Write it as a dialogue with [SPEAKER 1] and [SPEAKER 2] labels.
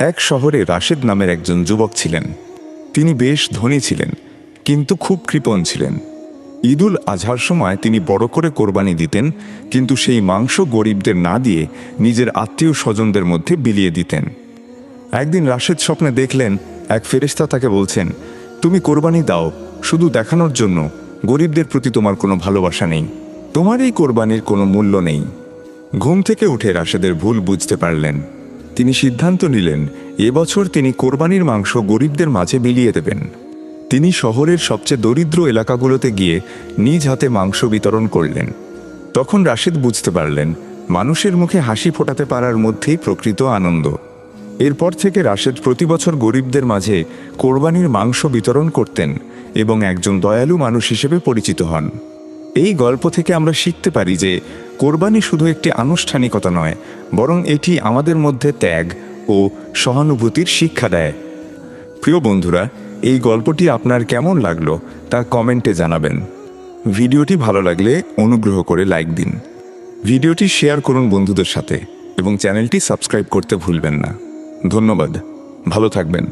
[SPEAKER 1] এক শহরে রাশেদ নামের একজন যুবক ছিলেন। তিনি বেশ ধনী ছিলেন, কিন্তু খুব কৃপণ ছিলেন। ঈদুল আজহার সময় তিনি বড় করে কোরবানি দিতেন, কিন্তু সেই মাংস গরিবদের না দিয়ে নিজের আত্মীয় স্বজনদের মধ্যে বিলিয়ে দিতেন। একদিন রাশেদ স্বপ্নে দেখলেন, এক ফেরেশতা তাকে বলছেন, তুমি কোরবানি দাও, শুধু দেখানোর জন্য, গরিবদের প্রতি তোমার কোনো ভালোবাসা নেই। তোমার এই কোরবানির কোনো মূল্য নেই। ঘুম থেকে উঠে রাশেদের ভুল বুঝতে পারলেন। তিনি সিদ্ধান্ত নিলেন, এবছর তিনি কোরবানির মাংস গরিবদের মাঝে বিলিয়ে দেবেন। তিনি শহরের সবচেয়ে দরিদ্র এলাকাগুলোতে গিয়ে নিজ হাতে মাংস বিতরণ করলেন। তখন রাশেদ বুঝতে পারলেন, মানুষের মুখে হাসি ফোটাতে পারার মধ্যেই প্রকৃত আনন্দ। এরপর থেকে রাশেদ প্রতি বছর গরিবদের মাঝে কোরবানির মাংস বিতরণ করতেন এবং একজন দয়ালু মানুষ হিসেবে পরিচিত হন। এই গল্প থেকে আমরা শিখতে পারি যে কোরবানি শুধু একটি আনুষ্ঠানিকতা নয়, বরং এটি আমাদের মধ্যে ত্যাগ ও সহানুভূতির শিক্ষা দেয়। প্রিয় বন্ধুরা, এই গল্পটি আপনার কেমন লাগল তা কমেন্টে জানাবেন। ভিডিওটি ভালো লাগলে অনুগ্রহ করে লাইক দিন। ভিডিওটি শেয়ার করুন বন্ধুদের সাথে এবং চ্যানেলটি সাবস্ক্রাইব করতে ভুলবেন না। ধন্যবাদ। ভালো থাকবেন।